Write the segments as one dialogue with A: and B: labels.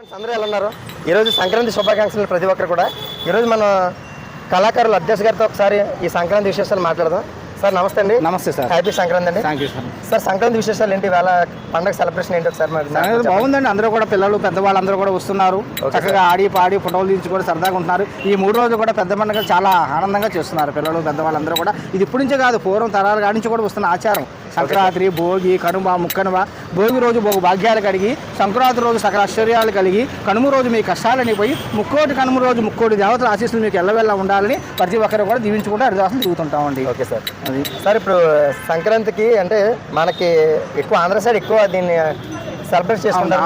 A: Friends అందరూ ఎలా ఉన్నారు? ఈరోజు సంక్రాంతి శుభాకాంక్షలు ప్రతి ఒక్కరు కూడా. ఈరోజు మన కళాకారులు అధ్యక్ష గారితో ఒకసారి ఈ సంక్రాంతి విశేషాలు మాట్లాడదాం. సార్ నమస్తే అండి.
B: నమస్తే సార్.
A: హ్యాపీ సంక్రాంతి అండి.
B: Thank you sir
A: sir Sankranti విశేషాలు ఏంటి? వేళ పండగ సెలబ్రేషన్ ఏంటి ఒకసారి మరి
B: బాగుందండి. అందరూ కూడా పిల్లలు పెద్దవాళ్ళు అందరూ కూడా వస్తున్నారు. చక్కగా ఆడి పాడి ఫోటోలు తీయించుకొని సరదాగా ఉంటున్నారు. ఈ మూడు రోజులు కూడా పెద్ద పండుగ చాలా ఆనందంగా చేస్తున్నారు పిల్లలు పెద్దవాళ్ళందరూ కూడా. ఇది ఇప్పటి నుంచే కాదు పూర్వం తరాల కాడి నుంచి కూడా వస్తున్న ఆచారం. సంక్రాంతి భోగి కనుమ ముక్కనుమ. భోగి రోజు భోగి భాగ్యాలు కలిగి సంక్రాంతి రోజు సకల ఐశ్వర్యాలు కలిగి కనుమ రోజు మీ కష్టాలని పోయి ముక్కోటి కనుమ రోజు ముక్కోటి దేవతల ఆశీస్సులు మీకు ఎల్లవెల్ల ఉండాలని ప్రతి ఒక్కరు కూడా దీవించుకుంటూ హరిదాసులు తిరుగుతుంటామండి
A: ఓకే సార్.
B: అది.
A: సార్ ఇప్పుడు సంక్రాంతికి అంటే మనకి ఎక్కువ ఆంధ్ర సైడ్ ఎక్కువ దీన్ని సెలబ్రేట్ చేసుకుంటారు.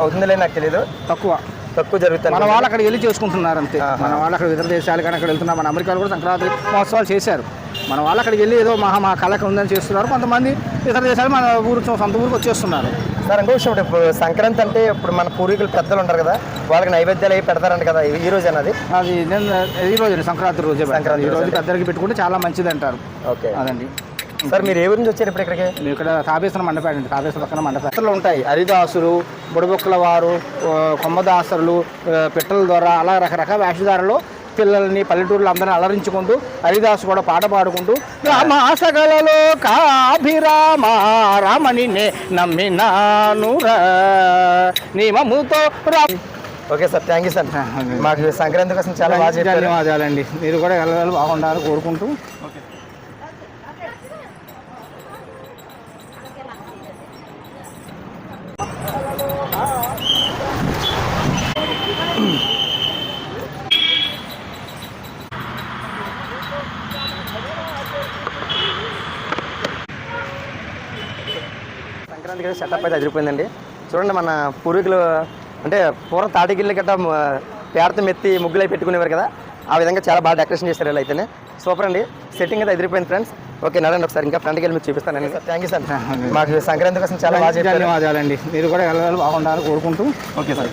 A: అవుతుందిలే నాకు తెలియదు
B: తక్కువ.
A: తక్కువ జరుగుతుంది
B: మన వాళ్ళు అక్కడికి వెళ్ళి చేసుకుంటున్నారు అంతే మన వాళ్ళు అక్కడ ఇతర దేశాలు కానీ అక్కడ వెళ్తున్నారు. మన అమెరికాలో కూడా సంక్రాంతి మహోత్సవాలు చేశారు. మన వాళ్ళు అక్కడికి వెళ్ళి ఏదో మహా మా కళకు ఉందని చేస్తున్నారు. కొంతమంది ఇతర దేశాలు మన ఊరు సొంత ఊరికి వచ్చేస్తున్నారు.
A: సార్ ఇంకో విషయం ఇప్పుడు సంక్రాంతి అంటే ఇప్పుడు మన పూర్వీకులు పెద్దలు ఉంటారు కదా? వాళ్ళకి నైవేద్యాలు అవి పెడతారంట కదా? ఈ- రోజు అన్నది.
B: అది నేను ఈ రోజు సంక్రాంతి రోజే.
A: సంక్రాంతి
B: ఈ రోజు
A: రోజే.
B: పెద్దలకి పెట్టుకుంటే చాలా మంచిది అంటారు.
A: ఓకే.
B: అదండి.
A: సార్ మీరు ఏ ఊరి నుంచి వచ్చారు ఇప్పుడు ఇక్కడికి?
B: మేము ఇక్కడ తాపేశ్వరం మండపేట అండి తాపేశ్వరం పక్కన మండపేటలు ఉంటాయి. హరిదాసులు బుడబొక్కల వారు కొమ్మదాసరులు ఆ, పిట్టల ద్వారా అలా రకరకాల వేషధారలు పిల్లల్ని పల్లెటూరులో అందరిని అలరించుకుంటూ హరిదాసు కూడా పాట పాడుకుంటూ రామాసగలలో కాభిరామ రామని నే నమ్మినానురా నియమముతో రా.
A: Okay sir thank you sir. మాకు సంక్రాంతి కోసం చాలా బాగా
B: ధన్యవాదాలండి. మీరు కూడా వెళ్ళాలి బాగుండాలని కోరుకుంటూ.
A: కదా సెటప్ అయితే అదిరిపోయిందండి. చూడండి మన పూర్వీకులు అంటే పూర్వం తాటికిల్లు గట్ట పేడతో మెత్తి ముగ్గులు అయి పెట్టుకునేవారు కదా ఆ విధంగా చాలా బాగా డెకరేషన్ చేశారు ఇలా అయితేనే. సూపర్ అండి. సెట్టింగ్ అయితే అదిరిపోయింది ఫ్రెండ్స్ ఓకే నడండి ఒకసారి. ఇంకా ఫ్రంట్కి వెళ్ళి మీకు చూపిస్తానండి. సార్ థ్యాంక్ యూ సార్ మాకు సంక్రాంతి కోసం చాలా బాగా
B: ధన్యవాదాలండి. మీరు కూడా వెళ్ళాలి బాగుండాలని కోరుకుంటూ.
A: Okay sir